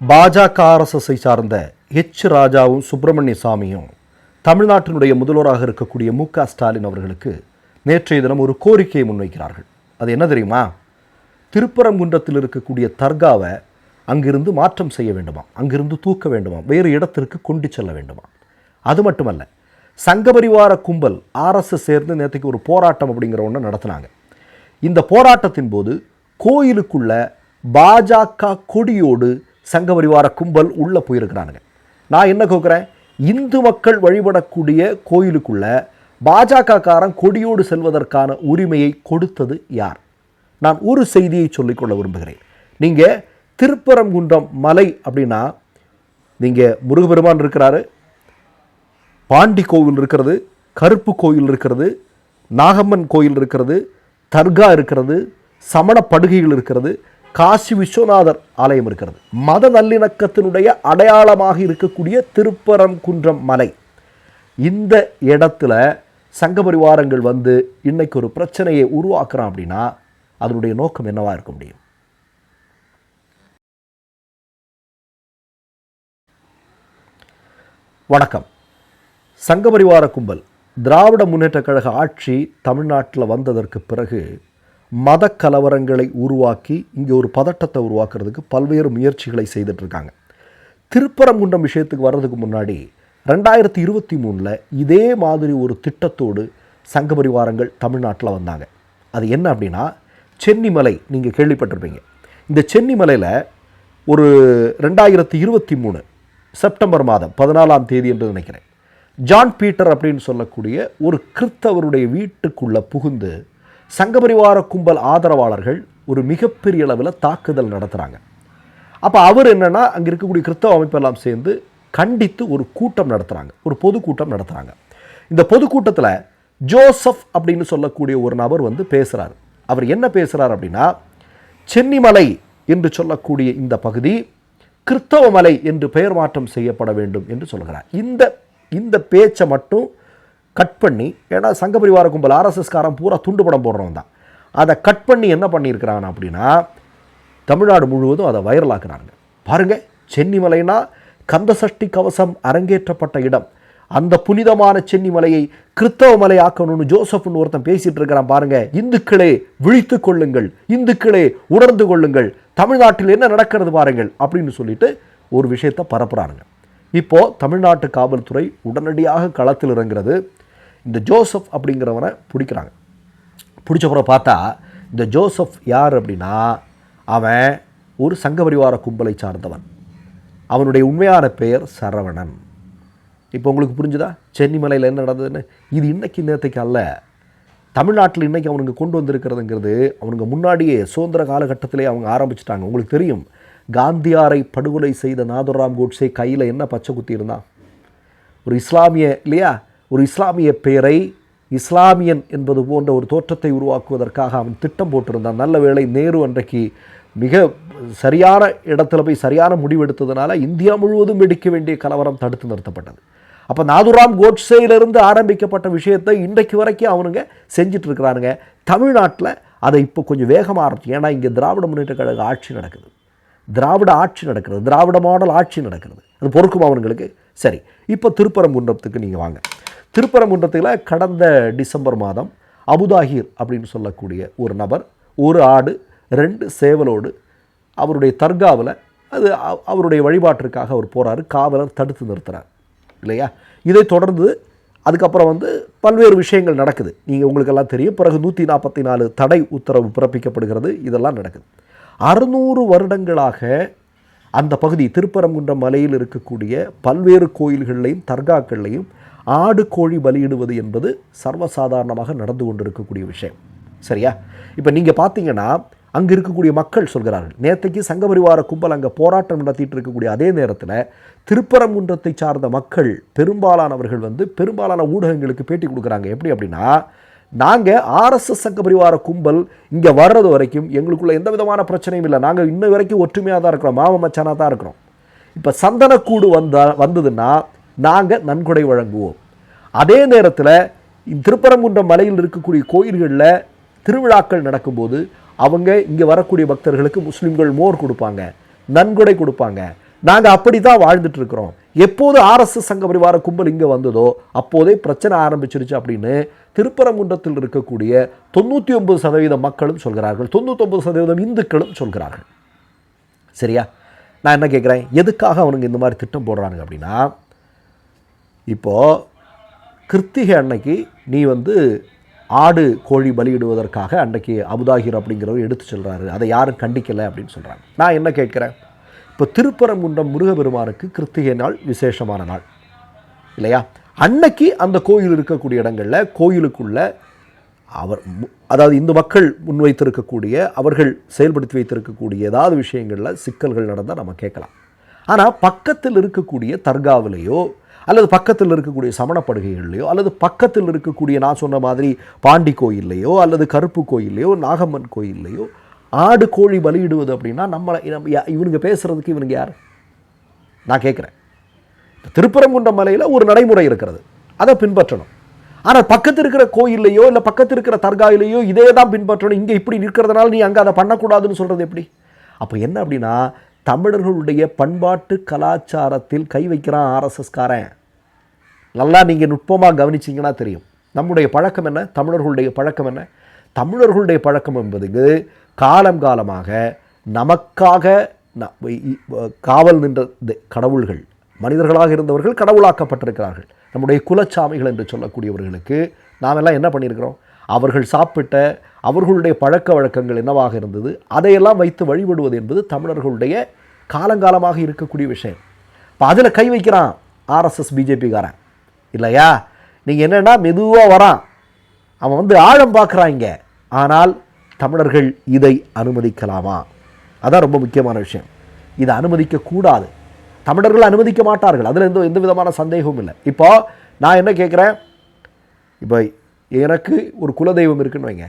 பாஜக ஆர்எஸ்எஸ்ஐ சார்ந்த எச் ராஜாவும் சுப்பிரமணிய சாமியும் தமிழ்நாட்டினுடைய முதல்வராக இருக்கக்கூடிய மு க ஸ்டாலின் அவர்களுக்கு நேற்றைய தினம் ஒரு கோரிக்கையை முன்வைக்கிறார்கள். அது என்ன தெரியுமா? திருப்பரங்குன்றத்தில் இருக்கக்கூடிய தர்காவை அங்கிருந்து மாற்றம் செய்ய வேண்டுமா? அங்கிருந்து தூக்க வேண்டுமா? வேறு இடத்திற்கு கொண்டு செல்ல வேண்டுமா? அது மட்டுமல்ல சங்கபரிவார கும்பல் ஆர்எஸ்எஸ் சேர்ந்து நேற்றுக்கு ஒரு போராட்டம் அப்படிங்கிற ஒன்று நடத்தினாங்க. இந்த போராட்டத்தின் போது கோயிலுக்குள்ள பாஜக கொடியோடு சங்கபரிவார கும்பல் உள்ளே போயிருக்கிறானுங்க. நான் என்ன கேட்குறேன் இந்து மக்கள் வழிபடக்கூடிய கோயிலுக்குள்ள பாஜகக்காரன் கொடியோடு செல்வதற்கான உரிமையை கொடுத்தது யார்? நான் ஒரு செய்தியை சொல்லிக்கொள்ள விரும்புகிறேன். நீங்கள் திருப்பரங்குன்றம் மலை அப்படின்னா நீங்கள் முருகபெருமான் இருக்கிறாரு பாண்டி கோவில் இருக்கிறது கருப்பு கோயில் இருக்கிறது நாகம்மன் கோயில் இருக்கிறது தர்கா இருக்கிறது சமண படுகைகள் இருக்கிறது காசி விஸ்வநாதர் ஆலயம் இருக்கிறது. மத நல்லிணக்கத்தினுடைய அடையாளமாக இருக்கக்கூடிய திருப்பரங்குன்றம் மலை. இந்த இடத்துல சங்க பரிவாரங்கள் வந்து இன்னைக்கு ஒரு பிரச்சனையை உருவாக்குறான் அப்படின்னா அதனுடைய நோக்கம் என்னவா இருக்க முடியும்? வணக்கம். சங்கபரிவார கும்பல் திராவிட முன்னேற்ற கழக ஆட்சி தமிழ்நாட்டில் வந்ததற்கு பிறகு மத கலவரங்களை உருவாக்கி இங்கே ஒரு பதட்டத்தை உருவாக்குறதுக்கு பல்வேறு முயற்சிகளை செய்துட்டு இருக்காங்க திருப்பரங்குன்றம் விஷயத்துக்கு வர்றதுக்கு முன்னாடி ரெண்டாயிரத்தி இருபத்தி மூணில் இதே மாதிரி ஒரு திட்டத்தோடு சங்க பரிவாரங்கள் தமிழ்நாட்டில் வந்தாங்க. அது என்ன அப்படின்னா சென்னிமலை நீங்கள் கேள்விப்பட்டிருப்பீங்க. இந்த சென்னிமலையில் ஒரு ரெண்டாயிரத்தி இருபத்தி மூணு செப்டம்பர் மாதம் பதினாலாம் தேதி என்று நினைக்கிறேன். ஜான் பீட்டர் அப்படின்னு சொல்லக்கூடிய ஒரு கிறித்தவருடைய வீட்டுக்குள்ளே புகுந்து சங்கபரிவார கும்பல் ஆதரவாளர்கள் ஒரு மிகப்பெரிய அளவில் தாக்குதல் நடத்துகிறாங்க அப்போ அவர் என்னென்னா அங்கே இருக்கக்கூடிய கிறிஸ்தவ அமைப்பெல்லாம் சேர்ந்து கண்டித்து ஒரு கூட்டம் நடத்துகிறாங்க ஒரு பொதுக்கூட்டம் நடத்துகிறாங்க இந்த பொதுக்கூட்டத்தில் ஜோசப் அப்படின்னு சொல்லக்கூடிய ஒரு நபர் வந்து பேசுகிறார் அவர் என்ன பேசுகிறார் அப்படின்னா சென்னிமலை என்று சொல்லக்கூடிய இந்த பகுதி கிறிஸ்தவ மலை என்று பெயர் மாற்றம் செய்யப்பட வேண்டும் என்று சொல்கிறார். இந்த இந்த பேச்சை மட்டும் கட் பண்ணி ஏன்னா சங்க பரிவார கும்பல் ஆர்எஸ்எஸ்காரன் பூரா துண்டு படம் போடுறவன் தான். அதை கட் பண்ணி என்ன பண்ணியிருக்கிறான் அப்படின்னா தமிழ்நாடு முழுவதும் அதை வைரலாக்குறாங்க. பாருங்கள் சென்னிமலைனா கந்தசஷ்டி கவசம் அரங்கேற்றப்பட்ட இடம். அந்த புனிதமான சென்னிமலையை கிறித்தவ மலை ஆக்கணும்னு ஜோசப்னு ஒருத்தன் பேசிட்டு இருக்கிறான் பாருங்க. இந்துக்களே விழித்து கொள்ளுங்கள் இந்துக்களே உணர்ந்து கொள்ளுங்கள் தமிழ்நாட்டில் என்ன நடக்கிறது பாருங்கள் அப்படின்னு சொல்லிட்டு ஒரு விஷயத்தை பரப்புறானுங்க. இப்போ தமிழ்நாட்டு காவல்துறை உடனடியாக களத்தில் இறங்குறது இந்த ஜோசப் அப்படிங்கிறவனை பிடிக்கிறாங்க. பிடிச்சப்புறம் பார்த்தா இந்த ஜோசப் யார் அப்படின்னா அவன் ஒரு சங்க பரிவார கும்பலை சார்ந்தவன். அவனுடைய உண்மையான பெயர் சரவணன். இப்போ உங்களுக்கு புரிஞ்சுதா? சென்னிமலையில் என்ன நடந்ததுன்னு? இது இன்னைக்கு நேரத்துக்கு அல்ல. தமிழ்நாட்டில் இன்றைக்கி அவனுங்க கொண்டு வந்திருக்கிறதுங்கிறது அவனுங்க முன்னாடியே சுதந்திர காலகட்டத்திலே அவங்க ஆரம்பிச்சிட்டாங்க. உங்களுக்கு தெரியும் காந்தியாரை படுகொலை செய்த நாதுராம் கோட்ஸே கையில் என்ன பச்சை குத்தி இருந்தான்? ஒரு இஸ்லாமிய இல்லையா? ஒரு இஸ்லாமிய பெயரை இஸ்லாமியன் என்பது போன்ற ஒரு தோற்றத்தை உருவாக்குவதற்காக அவன் திட்டம் போட்டிருந்தான். நல்ல வேளை நேரு அன்றைக்கு மிக சரியான இடத்துல போய் சரியான முடிவெடுத்ததுனால இந்தியா முழுவதும் வெடிக்க வேண்டிய கலவரம் தடுத்து நிறுத்தப்பட்டது. அப்போ நாதுராம் கோட்ஸேயிலிருந்து ஆரம்பிக்கப்பட்ட விஷயத்தை இன்றைக்கு வரைக்கும் அவனுங்க செஞ்சிட்டு இருக்கிறானுங்க தமிழ்நாட்டில் அதை இப்போ கொஞ்சம் வேகமாக ஆரம்பிச்சு ஏன்னா இங்கே திராவிட முன்னேற்ற கழக ஆட்சி நடக்குது. திராவிட ஆட்சி நடக்கிறது திராவிட மாடல் ஆட்சி நடக்கிறது. அது பொறுக்கும் அவனுங்களுக்கு? சரி இப்போ திருப்பரங்குன்றத்துக்கு நீங்கள் வாங்க. திருப்பரங்குன்றத்தில் கடந்த டிசம்பர் மாதம் அபுதாகிர் அப்படின்னு சொல்லக்கூடிய ஒரு நபர் ஒரு ஆடு ரெண்டு சேவலோடு அவருடைய தர்காவில் அது அவருடைய வழிபாட்டிற்காக அவர் போகிறாரு காவலர் தடுத்து நிறுத்துகிறார் இல்லையா? இதை தொடர்ந்து அதுக்கப்புறம் வந்து பல்வேறு விஷயங்கள் நடக்குது. நீங்கள் உங்களுக்கெல்லாம் தெரியும் பிறகு நூற்றி நாற்பத்தி நாலு தடை உத்தரவு பிறப்பிக்கப்படுகிறது இதெல்லாம் நடக்குது. அறுநூறு வருடங்களாக அந்த பகுதி திருப்பரங்குன்றம் மலையில் இருக்கக்கூடிய பல்வேறு கோயில்கள்லையும் தர்காக்கள்லையும் ஆடு கோழி பலியிடுவது என்பது சர்வசாதாரணமாக நடந்து கொண்டிருக்கக்கூடிய விஷயம். சரியா? இப்போ நீங்கள் பார்த்தீங்கன்னா அங்கே இருக்கக்கூடிய மக்கள் சொல்கிறார்கள் நேற்றைக்கு சங்கபரிவார கும்பல் அங்கே போராட்டம் நடத்திட்டு இருக்கக்கூடிய அதே நேரத்தில் திருப்பரங்குன்றத்தை சார்ந்த மக்கள் பெரும்பாலானவர்கள் வந்து பெரும்பாலான ஊடகங்களுக்கு பேட்டி கொடுக்குறாங்க. எப்படி அப்படின்னா நாங்கள் ஆர்எஸ்எஸ் சங்க பரிவார கும்பல் இங்கே வர்றது வரைக்கும் எங்களுக்குள்ள எந்த விதமான பிரச்சனையும் இல்லை. நாங்கள் இன்ன வரைக்கும் ஒற்றுமையாக தான் இருக்கிறோம். மாம மச்சானாக தான் இருக்கிறோம். இப்போ சந்தனக்கூடு வந்தால் வந்ததுன்னா நாங்கள் நன்கொடை வழங்குவோம். அதே நேரத்தில் திருப்பரங்குன்றம் மலையில் இருக்கக்கூடிய கோயில்களில் திருவிழாக்கள் நடக்கும்போது அவங்க இங்கே வரக்கூடிய பக்தர்களுக்கு முஸ்லீம்கள் மோர் கொடுப்பாங்க நன்கொடை கொடுப்பாங்க. நாங்கள் அப்படி தான் வாழ்ந்துட்டு இருக்கிறோம். எப்போது ஆர்எஸ்எஸ் சங்க பரிவார கும்பல் இங்கே வந்ததோ அப்போதே பிரச்சனை ஆரம்பிச்சிருச்சு அப்படின்னு திருப்பரங்குன்றத்தில் இருக்கக்கூடிய தொண்ணூற்றி ஒன்பது சதவீத மக்களும் சொல்கிறார்கள். தொண்ணூத்தொம்பது சதவீதம் இந்துக்களும் சொல்கிறார்கள். சரியா? நான் என்ன கேட்குறேன் எதுக்காக அவனுங்க இந்த மாதிரி திட்டம் போடுறானுங்க அப்படின்னா இப்போது கிருத்திகை அன்னைக்கு நீ வந்து ஆடு கோழி பலியிடுவதற்காக அன்னைக்கு அபுதாகிர் அப்படிங்கிறவர் எடுத்து சொல்கிறாரு அதை யாரும் கண்டிக்கலை அப்படின்னு சொல்கிறாங்க நான் என்ன கேட்குறேன்? இப்போ திருப்பரங்குன்றம் முருகபெருமானுக்கு கிருத்திகை நாள் விசேஷமான நாள். இல்லையா? அன்னைக்கு அந்த கோயில் இருக்கக்கூடிய இடங்களில் கோயிலுக்குள்ள அவர் மு- அதாவது இந்து மக்கள் முன்வைத்திருக்கக்கூடிய அவர்கள் செயல்படுத்தி வைத்திருக்கக்கூடிய ஏதாவது விஷயங்களில் சிக்கல்கள் நடந்தால் நம்ம கேட்கலாம். ஆனால் பக்கத்தில் இருக்கக்கூடிய தர்காவிலேயோ அல்லது பக்கத்தில் இருக்கக்கூடிய சமணப்படுகைகள்லையோ அல்லது பக்கத்தில் இருக்கக்கூடிய நான் சொன்ன மாதிரி பாண்டி கோயில்லையோ அல்லது கருப்பு கோயில்லையோ நாகம்மன் கோயில்லையோ ஆடு கோழி பலியிடுவது அப்படின்னா நம்மளை நம்ம இவனுங்க பேசுகிறதுக்கு இவனுங்க யார்? நான் கேட்குறேன். திருப்பரங்குன்ற மலையில் ஒரு நடைமுறை இருக்கிறது. அதை பின்பற்றணும். ஆனால் பக்கத்து இருக்கிற கோயில்லையோ இல்லை பக்கத்து இருக்கிற தர்காயிலையோ இதே தான் பின்பற்றணும். இங்கே இப்படி நிற்கிறதுனால நீ அங்கே அதை பண்ணக்கூடாதுன்னு சொல்கிறது எப்படி? அப்போ என்ன அப்படின்னா தமிழர்களுடைய பண்பாட்டு கலாச்சாரத்தில் கை வைக்கிறான் ஆர்எஸ்எஸ்காரன். நல்லா நீங்கள் நுட்பமாக கவனிச்சீங்கன்னா தெரியும். நம்முடைய பழக்கம் என்ன? தமிழர்களுடைய பழக்கம் என்ன? தமிழர்களுடைய பழக்கம் என்பது காலம் காலமாக நமக்காக ந- காவல் நின்ற கடவுள்கள் மனிதர்களாக இருந்தவர்கள் கடவுளாக்கப்பட்டிருக்கிறார்கள். நம்முடைய குலச்சாமிகள் என்று சொல்லக்கூடியவர்களுக்கு நாம் எல்லாம் என்ன பண்ணியிருக்கிறோம்? அவர்கள் சாப்பிட்ட அவர்களுடைய பழக்க வழக்கங்கள் என்னவாக இருந்தது அதையெல்லாம் வைத்து வழிபடுவது என்பது தமிழர்களுடைய காலங்காலமாக இருக்கக்கூடிய விஷயம். இப்போ அதில் கை வைக்கிறான் ஆர்எஸ்எஸ் பிஜேபிக்காரன் இல்லையா? நீங்கள் என்னென்னா மெதுவாக வரான். அவன் வந்து ஆழம் பார்க்குறாங்க ஆனால் தமிழர்கள் இதை அனுமதிக்கலாமா? அதான் ரொம்ப முக்கியமான விஷயம். இதை அனுமதிக்கக்கூடாது தமிழர்கள் அனுமதிக்க மாட்டார்கள். அதில் எந்த எந்த விதமான சந்தேகமும் இல்லை. இப்போ நான் என்ன கேட்குறேன் இப்போ எனக்கு ஒரு குலதெய்வம் இருக்குன்னு வைங்க.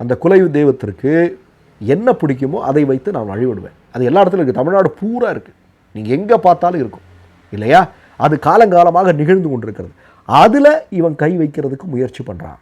அந்த குல தெய்வத்திற்கு என்ன பிடிக்குமோ அதை வைத்து நான் வழிபடுவேன் அது எல்லா இடத்துலையும் இருக்குது தமிழ்நாடு பூரா இருக்குது நீங்கள் எங்கே பார்த்தாலும் இருக்கும். இல்லையா? அது காலங்காலமாக நிகழ்ந்து கொண்டிருக்கிறது. அதில் இவன் கை வைக்கிறதுக்கு முயற்சி பண்ணுறான்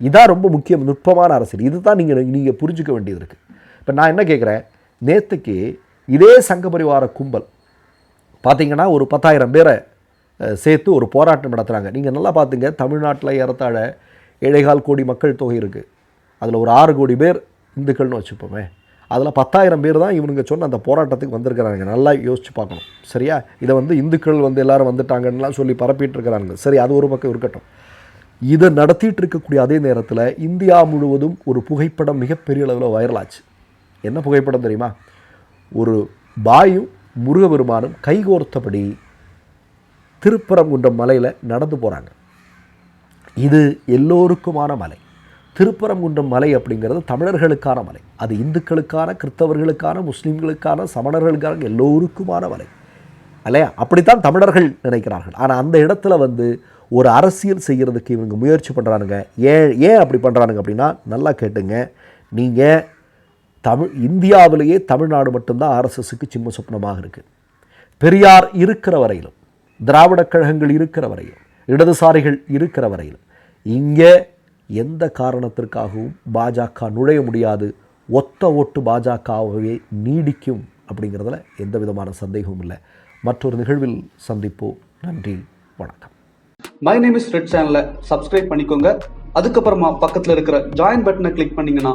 இதான் ரொம்ப முக்கியம். நுட்பமான அரசியல். இதுதான் நீங்கள் நீங்கள் புரிஞ்சிக்க வேண்டியது இருக்குது இப்போ நான் என்ன கேட்குறேன் நேற்றுக்கு இதே சங்க பரிவார கும்பல் பார்த்தீங்கன்னா ஒரு பத்தாயிரம் பேரை சேர்த்து ஒரு போராட்டம் நடத்துகிறாங்க நீங்கள் நல்லா பார்த்துங்க தமிழ்நாட்டில் ஏறத்தாழ ஏழைகால் கோடி மக்கள் தொகை இருக்குது அதில் ஒரு ஆறு கோடி பேர் இந்துக்கள்னு வச்சுப்போமே. அதில் பத்தாயிரம் பேர் தான் இவனுங்க சொன்ன அந்த போராட்டத்துக்கு வந்திருக்கிறாங்க நல்லா யோசிச்சு பார்க்கணும். சரியா? இதை வந்து இந்துக்கள் வந்து எல்லாரும் வந்துட்டாங்கன்னெலாம் சொல்லி பரப்பிட்டு இருக்கிறாங்க சரி அது ஒரு பக்கம் இருக்கட்டும். இதை நடத்திட்டு இருக்கக்கூடிய அதே நேரத்தில் இந்தியா முழுவதும் ஒரு புகைப்படம் மிகப்பெரிய அளவில் வைரலாச்சு. என்ன புகைப்படம் தெரியுமா? ஒரு பாயும் முருகபெருமானும் கைகோர்த்தபடி திருப்பரங்குன்றம் மலையில் நடந்து போகிறாங்க இது எல்லோருக்குமான மலை. திருப்பரங்குன்றம் மலை அப்படிங்கிறது தமிழர்களுக்கான மலை. அது இந்துக்களுக்கான கிறிஸ்தவர்களுக்கான முஸ்லீம்களுக்கான சமணர்களுக்கான எல்லோருக்குமான மலை. இல்லையா அப்படித்தான் தமிழர்கள் நினைக்கிறார்கள். ஆனால் அந்த இடத்துல வந்து ஒரு அரசியல் செய்கிறதுக்கு இவங்க முயற்சி பண்ணுறானுங்க ஏன் ஏன் அப்படி பண்ணுறானுங்க அப்படின்னா நல்லா கேட்டுங்க. நீங்கள் தமிழ் இந்தியாவிலேயே தமிழ்நாடு மட்டும்தான் ஆர்எஸ்எஸ்க்கு சிம்ம சொப்னமாக இருக்குது பெரியார் இருக்கிற வரையிலும் திராவிடக் கழகங்கள் இருக்கிற வரையிலும் இடதுசாரிகள் இருக்கிற வரையில் இங்கே எந்த காரணத்திற்காகவும் பாஜக நுழைய முடியாது. ஒத்த ஓட்டு பாஜகவே நீடிக்கும் அப்படிங்கிறதுல எந்த விதமான சந்தேகமும் இல்லை. மற்றொரு நிகழ்வில் சந்திப்போம். நன்றி. வணக்கம். மை நேம் இஸ் ரெட் சேனலை சப்ஸ்கிரைப் பண்ணிக்கோங்க. அதுக்கப்புறமா பக்கத்தில் இருக்கிற ஜாயின் பட்டனை கிளிக் பண்ணீங்கன்னா